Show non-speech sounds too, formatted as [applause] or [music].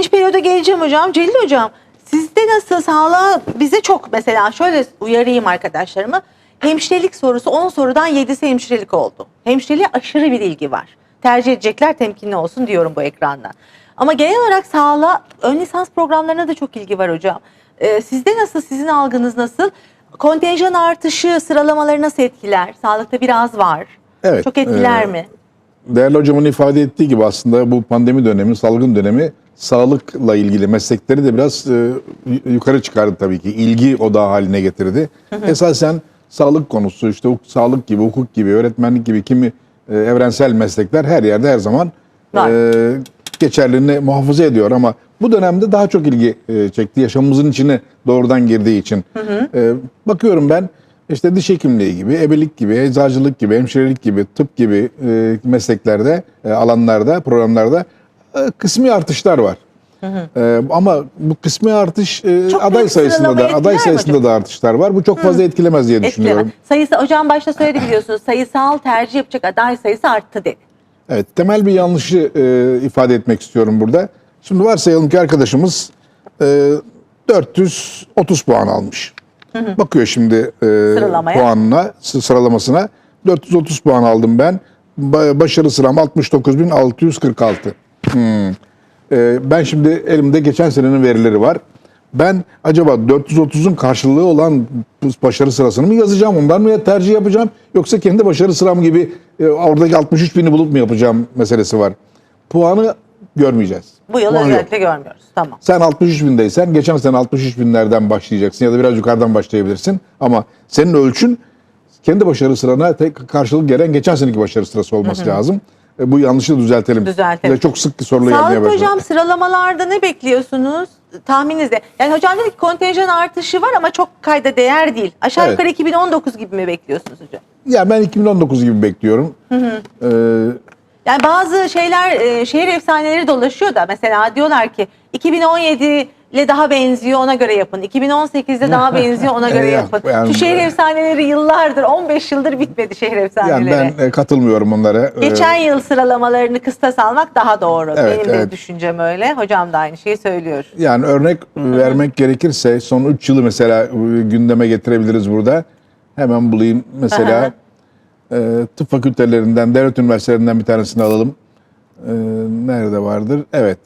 ikinci periyoda geleceğim hocam. Celil hocam sizde nasıl sağlığa bize çok mesela şöyle uyarayım arkadaşlarımı. Hemşirelik sorusu 10 sorudan 7'si hemşirelik oldu. Hemşireliğe aşırı bir ilgi var. Tercih edecekler temkinli olsun diyorum bu ekrandan. Ama genel olarak sağlığa ön lisans programlarına da çok ilgi var hocam. Ee, sizde nasıl, sizin algınız nasıl? Kontenjan artışı sıralamaları nasıl etkiler? Sağlıkta biraz var. Evet, Çok etkiler e, mi? Değerli hocamın ifade ettiği gibi aslında bu pandemi dönemi, salgın dönemi sağlıkla ilgili meslekleri de biraz e, yukarı çıkardı tabii ki. İlgi odağı haline getirdi. Esasen sağlık konusu işte sağlık gibi, hukuk gibi, öğretmenlik gibi kimi e, evrensel meslekler her yerde her zaman Var. e, geçerliliğini muhafaza ediyor ama bu dönemde daha çok ilgi e, çekti. Yaşamımızın içine doğrudan girdiği için. E, bakıyorum ben işte diş hekimliği gibi, ebelik gibi, eczacılık gibi, hemşirelik gibi, tıp gibi e, mesleklerde, e, alanlarda, programlarda kısmi artışlar var. E, ama bu kısmi artış e, Çok aday sayısında da aday sayısında hocam? da artışlar var. Bu çok fazla etkilemez diye düşünüyorum. Etkileme. Sayısı hocam başta söyledi biliyorsunuz. Sayısal tercih yapacak aday sayısı arttı dedi. Evet, temel bir yanlışı e, ifade etmek istiyorum burada. Şimdi varsayalım ki arkadaşımız e, 430 puan almış. Bakıyor şimdi e, Sıralamaya. puanına, sı- sıralamasına. 430 puan aldım ben. Ba- başarı sıram 69.646. Hmm. E, ben şimdi elimde geçen senenin verileri var. Ben acaba 430'un karşılığı olan başarı sırasını mı yazacağım? Ondan mı tercih yapacağım? Yoksa kendi başarı sıram gibi e, oradaki 63 bini bulup mu yapacağım meselesi var. Puanı görmeyeceğiz. Bu yıl Puan yok. özellikle görmüyoruz. Tamam. Sen 63 bindeysen geçen sene 63 binlerden başlayacaksın ya da biraz yukarıdan başlayabilirsin. Ama senin ölçün kendi başarı sırana tek karşılık gelen geçen seneki başarı sırası olması lazım. E, bu yanlışı düzeltelim. Düzeltelim. Bize çok sık soru gelmeye Sağlık başladı. hocam sıralamalarda ne bekliyorsunuz? Tahmininizde. Yani hocam dedi ki kontenjan artışı var ama çok kayda değer değil. Aşağı Evet. yukarı 2019 gibi mi bekliyorsunuz hocam? Ya ben 2019 gibi bekliyorum. Ee, Yani bazı şeyler e, şehir efsaneleri dolaşıyor da mesela diyorlar ki 2017 ile daha benziyor ona göre yapın. 2018'de [laughs] daha benziyor ona göre Ya, yapın. yani- Şu şehir efsaneleri yıllardır 15 yıldır bitmedi şehir yani efsaneleri. ben e, katılmıyorum onlara. Ee, Geçen yıl sıralamalarını kıstas almak daha doğru. Evet, Benim de evet. düşüncem öyle. Hocam da aynı şeyi söylüyor. Yani örnek vermek gerekirse son 3 yılı mesela e, gündeme getirebiliriz burada. Hemen bulayım. Mesela e, tıp fakültelerinden, devlet üniversitelerinden bir tanesini alalım. E, nerede vardır? Evet.